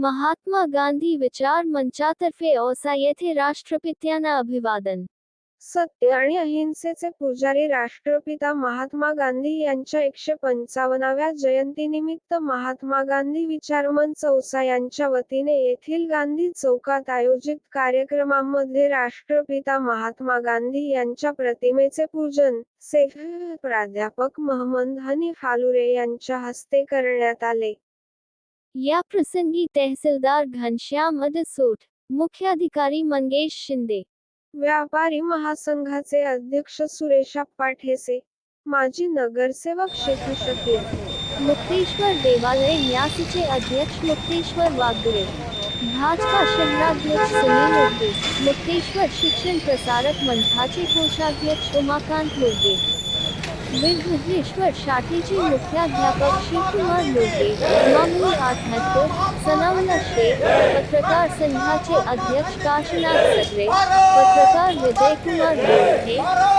महात्मा गांधी विचार मंचातर्फे औसा येथे राष्ट्रपित्यांना अभिवादन. सत्य आणि अहिंसेचे पुजारी राष्ट्रपिता महात्मा गांधी यांच्या एकशे पंचावन्नाव्या जयंतीनिमित्त महात्मा गांधी विचारमन चौसा यांच्या वतीने येथील गांधी चौकात आयोजित कार्यक्रमामध्ये राष्ट्रपिता महात्मा गांधी यांच्या प्रतिमेचे पूजन सेफ प्राध्यापक महमद हनी फालुरे यांच्या हस्ते करण्यात आले. या प्रसंगी तहसीलदार घनश्याम अदसूट मुख्याधिकारी मंगेश शिंदे. व्यापारी महासंघाचे अध्यक्ष सुरेश ठेसे माजी नगरसेवक शेख शकील. मुक्तेश्वर देवालय न्यासचे अध्यक्ष मुक्तेश्वर वागदुरे भाजपा शहराध्यक्ष सुनील मुक्तेश्वर शिक्षण प्रसारक मंचाचे कोषाध्यक्ष उमाकांत मुर्गे विघ्नेश्वर शाखेचे मुख्याध्यापक शिवकुमार लोटे मामूली आठहत्तर सनावला शेख पत्रकार संघाचे अध्यक्ष काशीनाथ सगरे पत्रकार विजय कुमार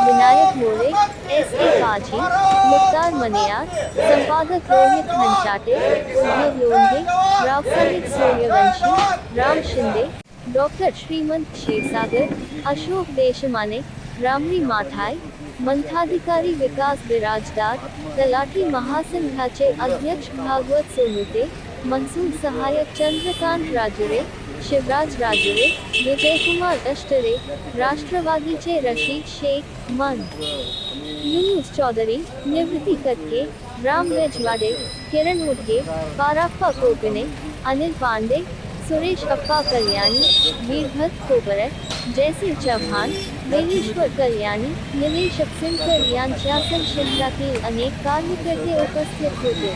विनायक मोरे एस ए काजी मुक्तार मनेयार संपादक रोहित खंचाटे उद्धव लोंढे रावसाहेब सूर्यवंशी राम शिंदे डॉक्टर श्रीमंत क्षीरसागर अशोक देशमाने रामरी माथाय मंथाधिकारी विकास बिराजदार तलाठी महासंघाचे अध्यक्ष भागवत सोनुते मनसूर सहायक चंद्रकांत राजुरे शिवराज राजुरे विजयकुमार अष्टरे राष्ट्रवादीचे रशीद शेख मन यूनुस चौधरी निवृत्ती कटके राम रजवाडे किरण उडगे पाराप्पा कोकणे अनिल पांडे सुरेश अप्पा कल्याणी वीरभद्र कोबरट जयसिंह चव्हाण वेणेश्वर कल्याणी निलेश अक्सिनकर यांच्यासह शहरातील अनेक कार्यकर्ते उपस्थित होते.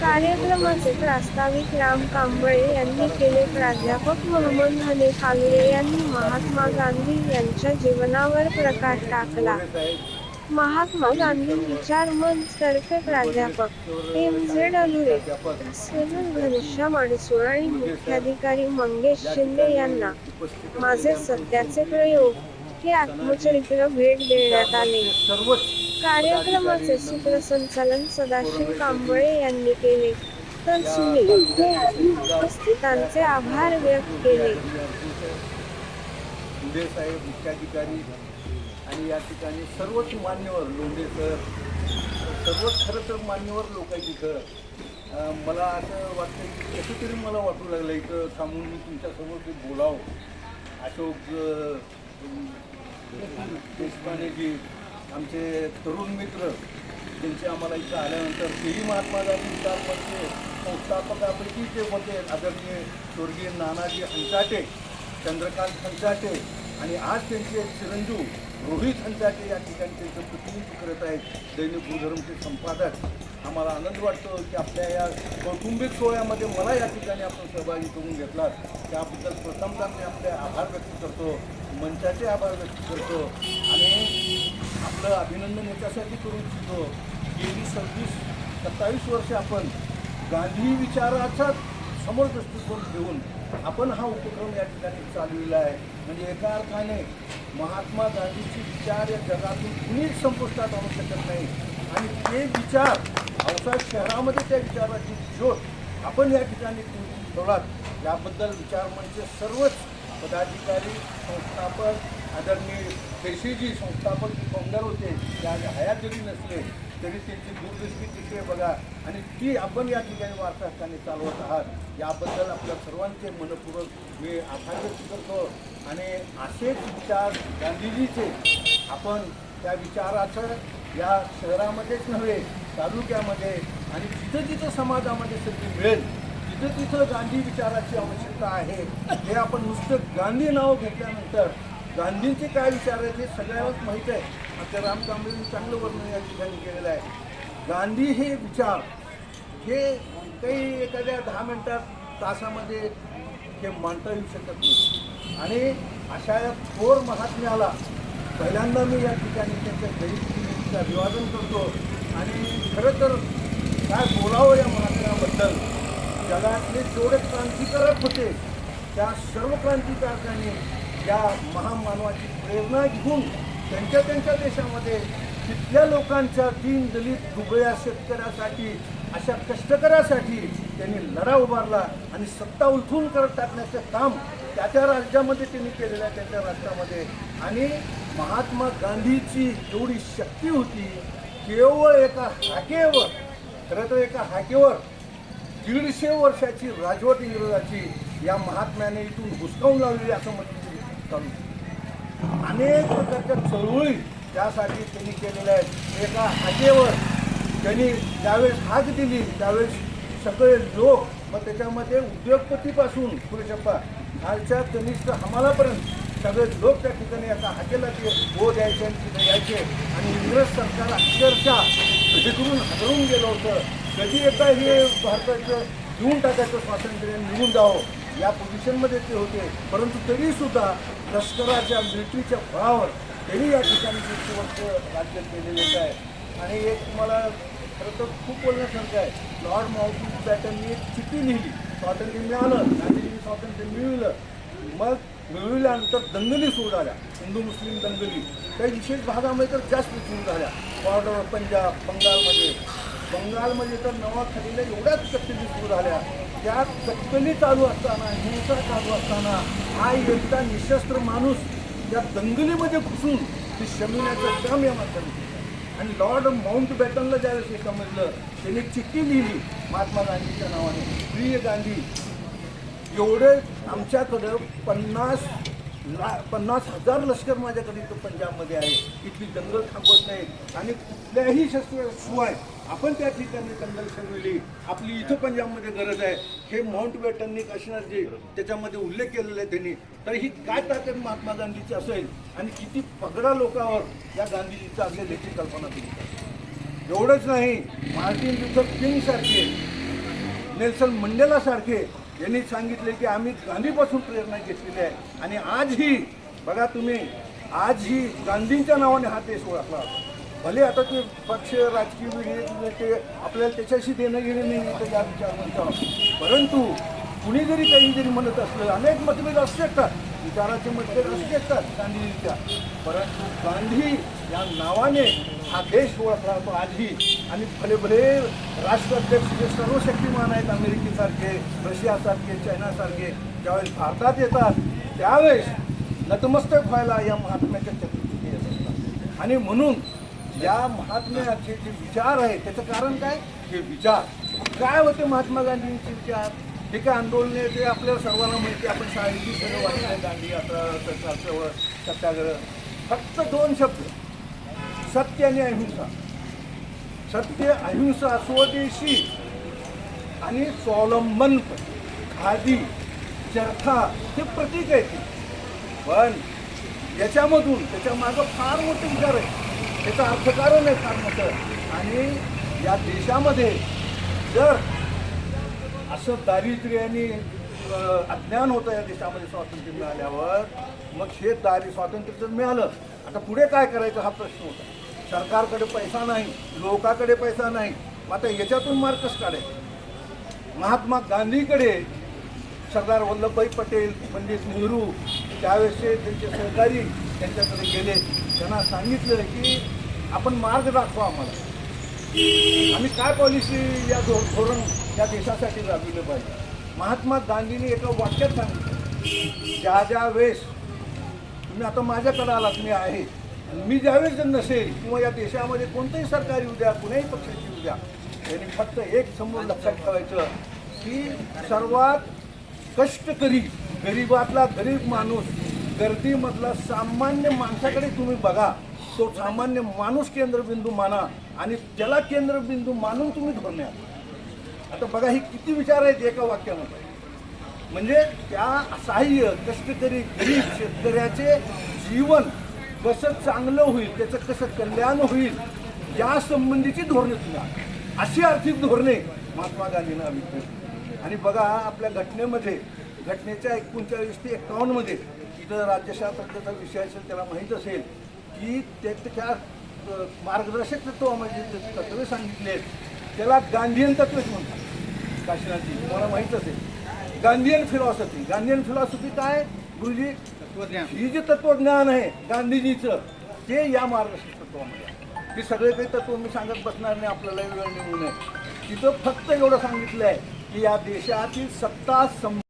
कार्यक्रमाचे प्रास्ताविक राम कांबळे यांनी केले. प्राध्यापक मोहम्मद हनीफ आलुरे यांनी महात्मा गांधी यांच्या जीवनावर प्रकाश टाकला. महात्मा गांधी विचार मंच तर्फे प्राध्यापक M Z Alure seven Ghanshyam Adsul आणि मुख्याधिकारी मंगेश शिंदे यांना माझे सत्याचे प्रयोग हे आत्मचरित्र भेट देण्यात आले. कार्यक्रमाचे सूत्रसंचालन सदाशिव कांबळे यांनी केले. तर सुनील उपस्थितांचे आभार व्यक्त केले. लोंढे साहेब मुख्याधिकारी आणि या ठिकाणी सर्वच मान्यवर लोंढे सर सर्वच खरं तर मान्यवर लोक आहेत इथं. मला असं वाटतं की कसं तरी मला वाटू लागलं इथं थांबून मी तुमच्यासमोर ते बोलावं. अशोक अं, देशपांडेजी आमचे तरुण मित्र त्यांचे आम्हाला इथं आल्यानंतर तेही महात्मा गांधी विचार संस्थापकापैकी जे होते आदरणीय स्वर्गीय नानाजी हंचाटे चंद्रकांत हंचाटे आणि आज त्यांचे चिरंजीव रोहित हंचाटे या ठिकाणी त्यांचं प्रतिनिधित्व करत आहेत दैनिक गुणधर्मचे संपादक. आम्हाला आनंद वाटतो की आपल्या या कौटुंबिक सोहळ्यामध्ये मला या ठिकाणी आपण सहभागी करून घेतलात. त्याबद्दल प्रथमतः मी आपले आभार व्यक्त करतो. मंचाचे आभार व्यक्त करतो आणि आपलं अभिनंदन याच्यासाठी करू इच्छितो गेली सव्वीस सत्तावीस वर्ष आपण गांधी विचाराचा समोर दृष्टिकोन घेऊन आपण हा उपक्रम या ठिकाणी चालविला आहे. म्हणजे एका अर्थाने महात्मा गांधीचे विचार या जगातून कुणीच संपुष्टात आणू शकत नाही. आणि ते विचार औसा शहरामध्ये त्या विचाराची शोध आपण या ठिकाणी ठेवलात. याबद्दल विचार म्हणजे सर्वच पदाधिकारी संस्थापक आदरणीय पेशीजी संस्थापक जे फाउंडर होते त्या हयात जरी नसले तरी त्यांची दूरदृष्टी तिकडे बघा. आणि ती आपण या ठिकाणी वारसा चालवत आहात याबद्दल आपल्या सर्वांचे मनपूर्वक मी आभार व्यक्त करतो. आणि असेच विचार गांधीजीचे आपण त्या विचाराचं या शहरामध्येच नव्हे तालुक्यामध्ये आणि जिथं जिथं समाजामध्ये संधी मिळेल पद्धतीचं तिथं गांधी विचाराची आवश्यकता आहे. हे आपण नुसतं गांधी नाव घेतल्यानंतर गांधींचे काय विचार आहेत हे सगळ्यांनाच माहीत आहे. आता राम कांबळेंनी चांगलं वर्णन या ठिकाणी केलेलं आहे. गांधी हे विचार हे काही एखाद्या दहा मिनटात तासामध्ये हे मांडता येऊ शकत नाही. आणि अशा या थोर महात्म्याला पहिल्यांदा मी या ठिकाणी त्यांच्या गरीबीचं अभिवादन करतो. आणि खरं तर काय बोलावं या महात्म्याबद्दल जगातले जेवढे क्रांतिकारक होते त्या सर्व क्रांतिकारकांनी या महामानवाची प्रेरणा घेऊन त्यांच्या त्यांच्या देशामध्ये तिथल्या लोकांच्या दीन दलित दुबळ्या शेतकऱ्यासाठी अशा कष्टकऱ्यासाठी त्यांनी लढा उभारला आणि सत्ता उलथून करत टाकण्याचं काम त्या त्या राज्यामध्ये त्यांनी केलेलं आहे त्याच्या राष्ट्रामध्ये. आणि महात्मा गांधीची एवढी शक्ती होती केवळ एका हाकेवर खरं तर एका हाकेवर दीडशे वर्षाची राजवट इंग्रजाची या महात्म्याने इथून हुसकावून लावलेली असं म्हटलं चालू अनेक प्रकारच्या चळवळी त्यासाठी त्यांनी केलेल्या आहेत. एका हाकेवर त्यांनी ज्यावेळेस हाक दिली त्यावेळेस सगळे लोक मग त्याच्यामध्ये उद्योगपतीपासून पुरेशप्पा खालच्या कनिष्ठ हमालापर्यंत सगळे लोक त्या ठिकाणी आता हाकेला ते हो द्यायचे आणि तिथे यायचे. आणि इंग्रज सरकार अक्षरशः तिकडून हादरून गेलं होतं. कधी एकदा हे भारताचं देऊन टाकायचं स्वातंत्र्य निघून जावं या पोझिशनमध्ये ते होते. परंतु तरीसुद्धा लष्कराच्या मिलिटरीच्या फळावर तरी या ठिकाणी ते शेवटचं राज्य केलेलेच आहे. आणि एक तुम्हाला खरं तर खूप बोलण्यासारखं आहे. लॉर्ड माउंट बॅटननी एक चिठ्ठी लिहिली. स्वातंत्र्य मिळालं गांधीजींनी स्वातंत्र्य मिळवलं. मग मिळविल्यानंतर दंगली सुरू झाल्या हिंदू मुस्लिम दंगली. काही विशेष भागामध्ये तर जास्त सुरू झाल्या बॉर्डर पंजाब बंगालमध्ये बंगालमध्ये तर नवाखालीला एवढ्याच चकली सुरू झाल्या. त्या चकली चालू असताना हिंसा चालू असताना हा एकटा निशस्त्र माणूस त्या दंगलीमध्ये घुसून ती शमिण्याचं काम या माणसाने आणि लॉर्ड माउंट बॅटनला ज्यावेळेस हे समजलं त्यांनी चिठ्ठी लिहिली महात्मा गांधीच्या नावाने. प्रिय गांधी एवढे आमच्याकडं पन्नास ला पन्नास हजार लष्कर माझ्याकडे इथं पंजाबमध्ये आहे. इथली दंगल थांबवत नाही आणि कुठल्याही शस्त्राशिवाय आपण त्या ठिकाणी दंगल शमविली आपली इथं पंजाबमध्ये गरज आहे. हे माउंट बॅटननी काशीनाथजी त्याच्यामध्ये उल्लेख केलेला आहे त्यांनी. तर ही काय ताकद महात्मा गांधीची असेल आणि किती पगडा लोकांवर या गांधीजीचं असेल याची कल्पना केली एवढंच नाही मार्टिन लुथर किंग सारखे नेल्सन मंडेला सारखे यांनी सांगितले की आम्ही गांधीपासून प्रेरणा घेतलेली आहे. आणि आजही बघा तुम्ही आजही गांधींच्या नावाने हा देश ओळखला भले आता ते पक्ष राजकीय ते आपल्याला त्याच्याशी देणं घेणं नाही इथं या विचारमंचावर परंतु कुणी जरी काही जरी म्हणत असलं अनेक मतभेद असू शकतात. विचाराचे मतभेद असू शकतात गांधीजीच्या. परंतु गांधी या नावाने हा देश ओळखला जातो आजही. आणि भले भले राष्ट्राध्यक्ष जे सर्व शक्तिमान आहेत अमेरिकेसारखे रशियासारखे चायनासारखे ज्यावेळेस भारतात येतात त्यावेळेस नतमस्तक व्हायला या महात्म्याच्या चतुर्थी येत असतात आणि म्हणून या महात्म्याचे जे विचार आहे त्याचं कारण काय? हे विचार. काय होते महात्मा गांधींचे विचार? हे काय आहे ते आपल्याला सर्वांना माहिती आहे. आपण शाळेची सगळं वाचलं गांधी यात्रा सत्या- सत्याग्रह. फक्त दोन शब्द. सत्य आणि अहिंसा. सत्य अहिंसा स्वदेशी आणि स्वावलंबन खादी चरखा हे प्रतीक आहे ते पण याच्यामधून त्याच्या मागं फार मोठे विचार आहे त्याचं अर्थकारण आहे फार मोठं. आणि या देशामध्ये जर असं दारिद्र्य आणि अज्ञान होतं या देशामध्ये स्वातंत्र्य मिळाल्यावर मग हे दारी स्वातंत्र्य जर मिळालं आता पुढे काय करायचं हा प्रश्न होता. सरकारकडे पैसा नाही लोकांकडे पैसा नाही मग आता याच्यातून मार्कस काढायचे? महात्मा गांधीकडे सरदार वल्लभभाई पटेल पंडित नेहरू त्यावेळेसचे त्यांचे सहकारी त्यांच्याकडे गेले त्यांना सांगितलं की आपण मार्ग दाखवा आम्हाला. आम्ही काय पॉलिसी या धोरण या देशासाठी राबविलं पाहिजे. महात्मा गांधींनी एका वाक्यात सांगितलं ज्या ज्या वेळेस तुम्ही आता माझ्याकडे आलात मी आहे. आणि मी ज्यावेळेस जर नसेल किंवा या देशामध्ये कोणतंही सरकारी द्या कुणाही पक्षाची द्या त्यांनी फक्त एक समोर लक्षात ठेवायचं की सर्वात कष्टकरी गरीबातला गरीब माणूस गर्दीमधला सामान्य माणसाकडे तुम्ही बघा तो सामान्य माणूस केंद्रबिंदू माना आणि त्याला केंद्रबिंदू मानून तुम्ही धोरणे आता बघा हे किती विचार आहेत एका वाक्यामध्ये. म्हणजे त्या सहाय्य कष्टकरी गरीब शेतकऱ्याचे जीवन कसं चांगलं होईल त्याचं कसं कल्याण होईल या संबंधीची धोरणे सुद्धा. अशी आर्थिक धोरणे महात्मा गांधींना आम्ही आणि बघा आपल्या घटनेमध्ये घटनेच्या एकोणचाळीस ते एकावन्नमध्ये इथं राज्यशास्त्राचा विषय असेल त्याला माहीत असेल की ते त्या मार्गदर्शक तत्व म्हणजे तत्वे सांगितले आहेत त्याला गांधीयन तत्वच म्हणतात. काशीनाथजी तुम्हाला माहीत असेल. गांधीयन फिलॉसॉफी गांधीयन फिलॉसॉफी काय? गुरुजी तत्वज्ञान. ही जे तत्वज्ञान आहे गांधीजीचं ते या मार्गदर्शक तत्वामध्ये. ही सगळे काही तत्व मी सांगत बसणार नाही आपल्याला वेळ निघू नये. तिथं फक्त एवढं सांगितलं आहे की या देशातील सत्ता सं